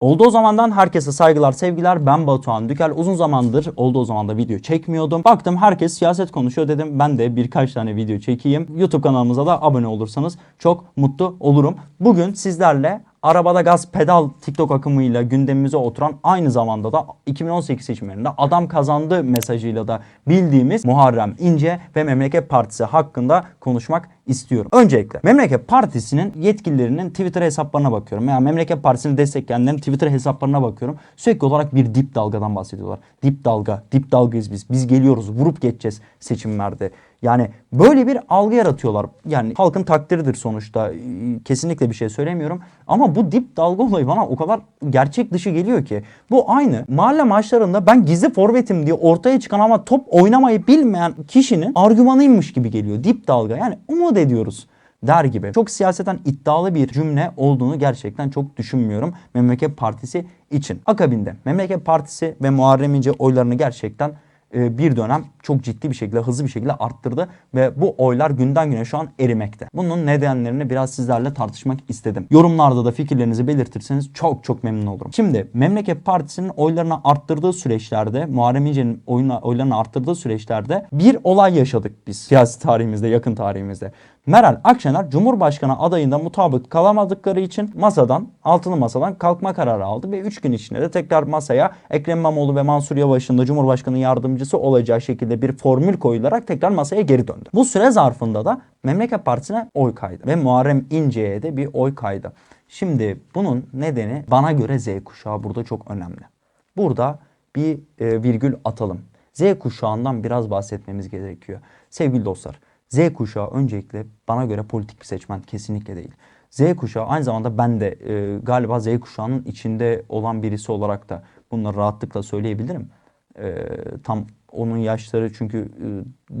Oldu o zamandan herkese saygılar, sevgiler. Ben Batuhan Dükel. Uzun zamandır oldu o zaman da video çekmiyordum. Baktım herkes siyaset konuşuyor dedim. Ben de birkaç tane video çekeyim. YouTube kanalımıza da abone olursanız çok mutlu olurum. Bugün sizlerle arabada gaz pedal TikTok akımıyla gündemimize oturan aynı zamanda da 2018 seçimlerinde adam kazandı mesajıyla da bildiğimiz Muharrem İnce ve Memleket Partisi hakkında konuşmak istiyorum. Öncelikle Memleket Partisi'nin yetkililerinin Twitter hesaplarına bakıyorum. Yani Memleket Partisi'ni destekleyenlerin Twitter hesaplarına bakıyorum. Sürekli olarak bir dip dalgadan bahsediyorlar. Dip dalga, dip dalgayız biz. Biz geliyoruz, vurup geçeceğiz seçimlerde. Yani böyle bir algı yaratıyorlar. Yani halkın takdiridir sonuçta. Ee, Kesinlikle bir şey söylemiyorum. Ama bu dip dalga olayı bana o kadar gerçek dışı geliyor ki. Bu aynı mahalle maçlarında ben gizli forvetim diye ortaya çıkan ama top oynamayı bilmeyen kişinin argümanıymış gibi geliyor. Dip dalga yani umut ediyoruz der gibi. Çok siyaseten iddialı bir cümle olduğunu gerçekten çok düşünmüyorum Memleket Partisi için. Akabinde Memleket Partisi ve Muharrem İnce oylarını gerçekten bir dönem çok ciddi bir şekilde hızlı bir şekilde arttırdı ve bu oylar günden güne şu an erimekte. Bunun nedenlerini biraz sizlerle tartışmak istedim. Yorumlarda da fikirlerinizi belirtirseniz çok çok memnun olurum. Şimdi Memleket Partisi'nin oylarını arttırdığı süreçlerde Muharrem İnce'nin oylarını arttırdığı süreçlerde bir olay yaşadık biz siyasi tarihimizde, yakın tarihimizde. Meral Akşener Cumhurbaşkanı adayında mutabık kalamadıkları için masadan, altılı masadan kalkma kararı aldı ve 3 gün içinde de tekrar masaya Ekrem İmamoğlu ve Mansur Yavaş'ın da Cumhurbaşkanı yardımcısı olacağı şekilde bir formül koyularak tekrar masaya geri döndü. Bu süre zarfında da Memleket Partisi'ne oy kaydı ve Muharrem İnce'ye de bir oy kaydı. Şimdi bunun nedeni bana göre Z kuşağı burada çok önemli. Burada bir e, virgül atalım. Z kuşağından biraz bahsetmemiz gerekiyor. Sevgili dostlar, Z kuşağı öncelikle bana göre politik bir seçmen kesinlikle değil. Z kuşağı aynı zamanda ben de e, galiba Z kuşağının içinde olan birisi olarak da bunları rahatlıkla söyleyebilirim. E, tam onun yaşları çünkü e,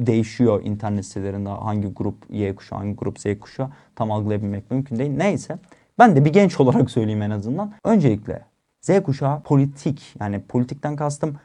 değişiyor internet sitelerinde hangi grup Y kuşağı, hangi grup Z kuşağı tam algılayabilmek mümkün değil. Neyse ben de bir genç olarak söyleyeyim en azından. Öncelikle Z kuşağı politik yani politikten kastım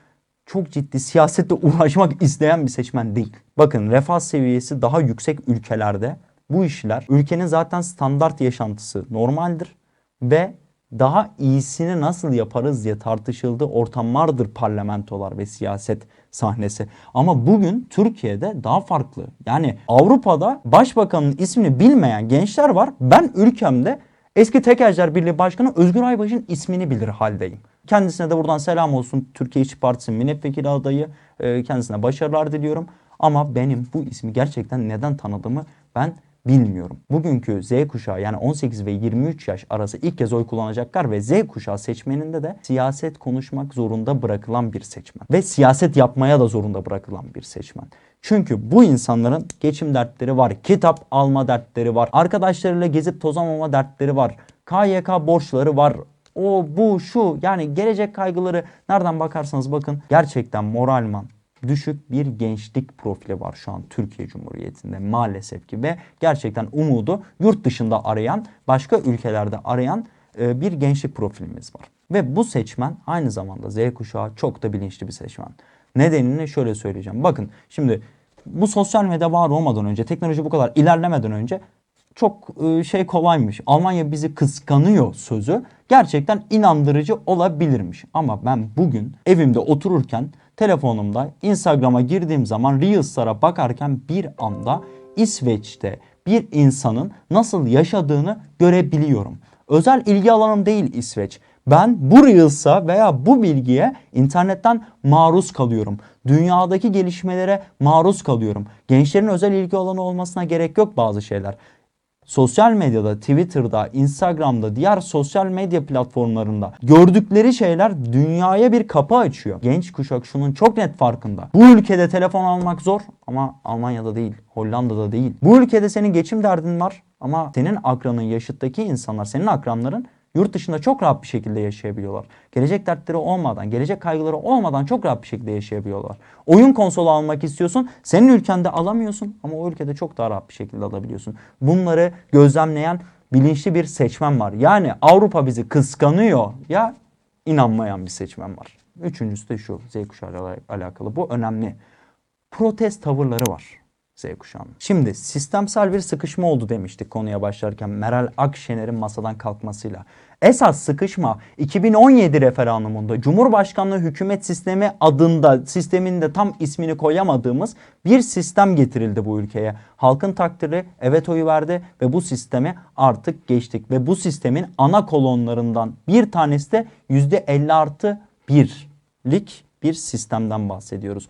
çok ciddi siyasetle uğraşmak isteyen bir seçmen değil. Bakın refah seviyesi daha yüksek ülkelerde bu işler ülkenin zaten standart yaşantısı normaldir ve daha iyisini nasıl yaparız diye tartışıldığı ortamlardır parlamentolar ve siyaset sahnesi. Ama bugün Türkiye'de daha farklı. Yani Avrupa'da başbakanın ismini bilmeyen gençler var. Ben ülkemde eski Tekelciler Birliği Başkanı Özgür Aybaş'ın ismini bilir haldeyim. Kendisine de buradan selam olsun. Türkiye İşçi Partisi milletvekili adayı. Ee, Kendisine başarılar diliyorum. Ama benim bu ismi gerçekten neden tanıdığımı ben bilmiyorum. Bugünkü Z kuşağı yani 18 ve 23 yaş arası ilk kez oy kullanacaklar ve Z kuşağı seçmeninde de siyaset konuşmak zorunda bırakılan bir seçmen. Ve siyaset yapmaya da zorunda bırakılan bir seçmen. Çünkü bu insanların geçim dertleri var, kitap alma dertleri var, arkadaşlarıyla gezip tozamama dertleri var, KYK borçları var, o bu şu yani gelecek kaygıları nereden bakarsanız bakın gerçekten moralman düşük bir gençlik profili var şu an Türkiye Cumhuriyeti'nde maalesef ki ve gerçekten umudu yurt dışında arayan başka ülkelerde arayan e, bir gençlik profilimiz var. Ve bu seçmen aynı zamanda Z kuşağı çok da bilinçli bir seçmen. Nedenini şöyle söyleyeceğim. Bakın şimdi bu sosyal medya var olmadan önce teknoloji bu kadar ilerlemeden önce çok e, şey kolaymış. Almanya bizi kıskanıyor sözü gerçekten inandırıcı olabilirmiş. Ama ben bugün evimde otururken telefonumda Instagram'a girdiğim zaman Reels'lara bakarken bir anda İsveç'te bir insanın nasıl yaşadığını görebiliyorum. Özel ilgi alanım değil İsveç. Ben bu Reels'a veya bu bilgiye internetten maruz kalıyorum. Dünyadaki gelişmelere maruz kalıyorum. Gençlerin özel ilgi alanı olmasına gerek yok bazı şeyler sosyal medyada, Twitter'da, Instagram'da, diğer sosyal medya platformlarında gördükleri şeyler dünyaya bir kapı açıyor. Genç kuşak şunun çok net farkında. Bu ülkede telefon almak zor ama Almanya'da değil, Hollanda'da değil. Bu ülkede senin geçim derdin var ama senin akranın, yaşıttaki insanlar, senin akranların yurt dışında çok rahat bir şekilde yaşayabiliyorlar. Gelecek dertleri olmadan, gelecek kaygıları olmadan çok rahat bir şekilde yaşayabiliyorlar. Oyun konsolu almak istiyorsun, senin ülkende alamıyorsun ama o ülkede çok daha rahat bir şekilde alabiliyorsun. Bunları gözlemleyen bilinçli bir seçmen var. Yani Avrupa bizi kıskanıyor ya inanmayan bir seçmen var. Üçüncüsü de şu Z kuşağı alakalı. Bu önemli. Protest tavırları var. Z kuşağının. Şimdi sistemsel bir sıkışma oldu demiştik konuya başlarken Meral Akşener'in masadan kalkmasıyla. Esas sıkışma 2017 referandumunda Cumhurbaşkanlığı hükümet sistemi adında sistemin de tam ismini koyamadığımız bir sistem getirildi bu ülkeye. Halkın takdiri evet oyu verdi ve bu sisteme artık geçtik. Ve bu sistemin ana kolonlarından bir tanesi de %50 artı 1'lik bir sistemden bahsediyoruz.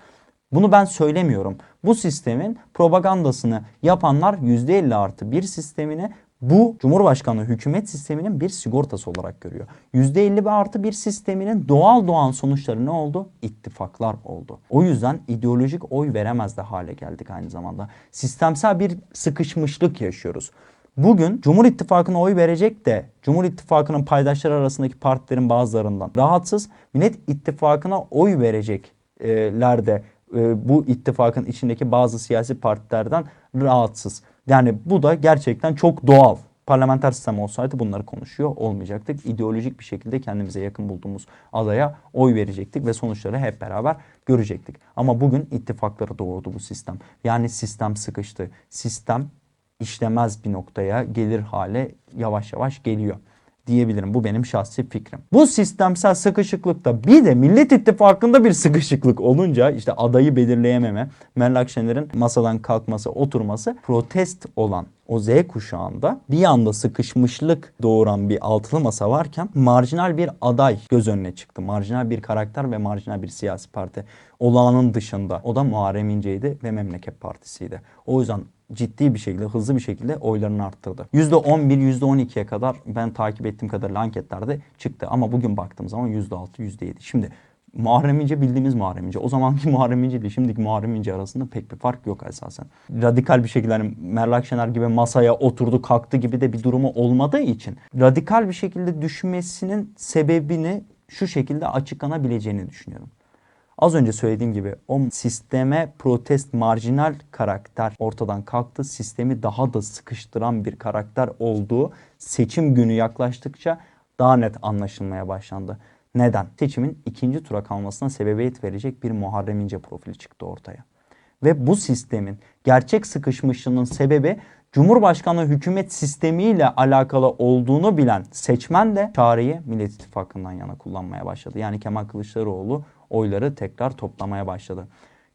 Bunu ben söylemiyorum. Bu sistemin propagandasını yapanlar %50 artı bir sistemini bu Cumhurbaşkanlığı hükümet sisteminin bir sigortası olarak görüyor. %50 ve artı bir sisteminin doğal doğan sonuçları ne oldu? İttifaklar oldu. O yüzden ideolojik oy veremez de hale geldik aynı zamanda. Sistemsel bir sıkışmışlık yaşıyoruz. Bugün Cumhur İttifakı'na oy verecek de Cumhur İttifakı'nın paydaşları arasındaki partilerin bazılarından rahatsız. Millet İttifakı'na oy verecekler de e, bu ittifakın içindeki bazı siyasi partilerden rahatsız. Yani bu da gerçekten çok doğal. Parlamenter sistem olsaydı bunları konuşuyor olmayacaktık. İdeolojik bir şekilde kendimize yakın bulduğumuz adaya oy verecektik ve sonuçları hep beraber görecektik. Ama bugün ittifakları doğurdu bu sistem. Yani sistem sıkıştı. Sistem işlemez bir noktaya gelir hale yavaş yavaş geliyor diyebilirim. Bu benim şahsi fikrim. Bu sistemsel sıkışıklıkta bir de Millet İttifakı'nda bir sıkışıklık olunca işte adayı belirleyememe, Meral Akşener'in masadan kalkması, oturması protest olan o Z kuşağında bir anda sıkışmışlık doğuran bir altılı masa varken marjinal bir aday göz önüne çıktı. Marjinal bir karakter ve marjinal bir siyasi parti olağanın dışında. O da Muharrem İnce'ydi ve Memleket Partisi'ydi. O yüzden ciddi bir şekilde, hızlı bir şekilde oylarını arttırdı. %11, %12'ye kadar ben takip ettiğim kadarıyla anketlerde çıktı. Ama bugün baktığım zaman %6, %7. Şimdi Muharrem İnce bildiğimiz Muharrem İnce. O zamanki Muharrem İnce ile şimdiki Muharrem İnce arasında pek bir fark yok esasen. Radikal bir şekilde hani Meral Akşener gibi masaya oturdu kalktı gibi de bir durumu olmadığı için radikal bir şekilde düşmesinin sebebini şu şekilde açıklanabileceğini düşünüyorum. Az önce söylediğim gibi o sisteme protest marjinal karakter ortadan kalktı. Sistemi daha da sıkıştıran bir karakter olduğu seçim günü yaklaştıkça daha net anlaşılmaya başlandı. Neden? Seçimin ikinci tura kalmasına sebebiyet verecek bir Muharrem İnce profili çıktı ortaya. Ve bu sistemin gerçek sıkışmışlığının sebebi Cumhurbaşkanlığı hükümet sistemiyle alakalı olduğunu bilen seçmen de çağrıyı Millet İttifakı'ndan yana kullanmaya başladı. Yani Kemal Kılıçdaroğlu oyları tekrar toplamaya başladı.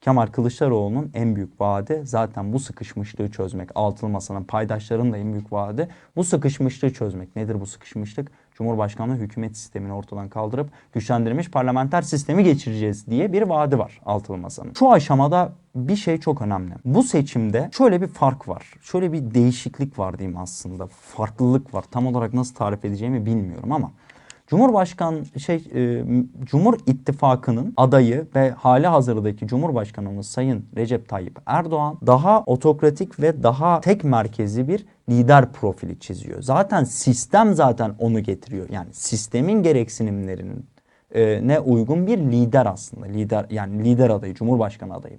Kemal Kılıçdaroğlu'nun en büyük vaadi zaten bu sıkışmışlığı çözmek. Altılı Masa'nın paydaşlarının da en büyük vaadi bu sıkışmışlığı çözmek. Nedir bu sıkışmışlık? Cumhurbaşkanlığı hükümet sistemini ortadan kaldırıp güçlendirilmiş parlamenter sistemi geçireceğiz diye bir vaadi var Altılı Masa'nın. Şu aşamada bir şey çok önemli. Bu seçimde şöyle bir fark var. Şöyle bir değişiklik var diyeyim aslında. Farklılık var. Tam olarak nasıl tarif edeceğimi bilmiyorum ama Cumhurbaşkan şey e, Cumhur İttifakı'nın adayı ve hali hazırdaki Cumhurbaşkanımız Sayın Recep Tayyip Erdoğan daha otokratik ve daha tek merkezli bir lider profili çiziyor. Zaten sistem zaten onu getiriyor. Yani sistemin gereksinimlerinin e, ne uygun bir lider aslında. Lider yani lider adayı, Cumhurbaşkanı adayı.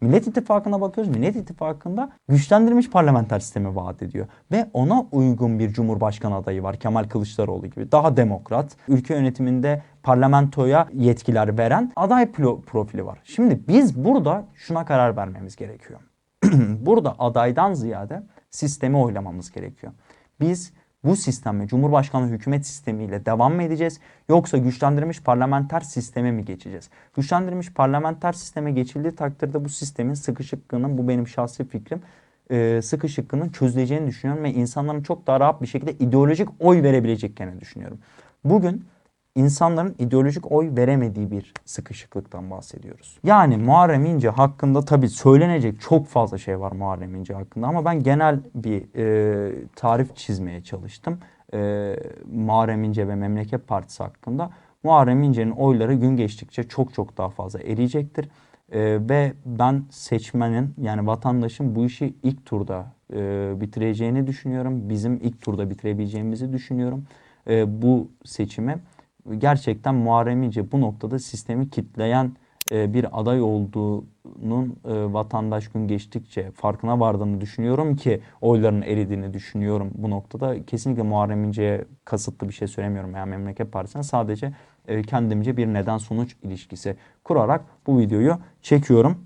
Millet İttifakı'na bakıyoruz. Millet İttifakı'nda güçlendirilmiş parlamenter sistemi vaat ediyor. Ve ona uygun bir cumhurbaşkanı adayı var Kemal Kılıçdaroğlu gibi. Daha demokrat, ülke yönetiminde parlamentoya yetkiler veren aday profili var. Şimdi biz burada şuna karar vermemiz gerekiyor. burada adaydan ziyade sistemi oylamamız gerekiyor. Biz bu sistemle Cumhurbaşkanlığı hükümet sistemiyle devam mı edeceğiz yoksa güçlendirilmiş parlamenter sisteme mi geçeceğiz? Güçlendirilmiş parlamenter sisteme geçildiği takdirde bu sistemin sıkışıklığının bu benim şahsi fikrim e, sıkışıklığının çözüleceğini düşünüyorum ve insanların çok daha rahat bir şekilde ideolojik oy verebileceklerini düşünüyorum. Bugün insanların ideolojik oy veremediği bir sıkışıklıktan bahsediyoruz. Yani Muharrem İnce hakkında tabii söylenecek çok fazla şey var Muharrem İnce hakkında ama ben genel bir e, tarif çizmeye çalıştım. E, Muharrem İnce ve Memleket Partisi hakkında. Muharrem İnce'nin oyları gün geçtikçe çok çok daha fazla eriyecektir. E, ve ben seçmenin yani vatandaşın bu işi ilk turda e, bitireceğini düşünüyorum. Bizim ilk turda bitirebileceğimizi düşünüyorum. E, bu seçime gerçekten Muharrem İnce bu noktada sistemi kitleyen e, bir aday olduğunun e, vatandaş gün geçtikçe farkına vardığını düşünüyorum ki oyların eridiğini düşünüyorum bu noktada. Kesinlikle Muharrem İnce'ye kasıtlı bir şey söylemiyorum yani Memleket Partisi'ne sadece e, kendimce bir neden sonuç ilişkisi kurarak bu videoyu çekiyorum.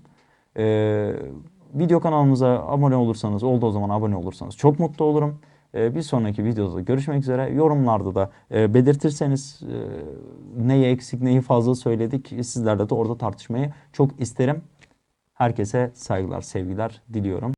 Video kanalımıza abone olursanız, oldu o zaman abone olursanız çok mutlu olurum. Ee, bir sonraki videoda görüşmek üzere. Yorumlarda da e, belirtirseniz e, neyi eksik, neyi fazla söyledik. Sizlerle de orada tartışmayı çok isterim. Herkese saygılar, sevgiler diliyorum.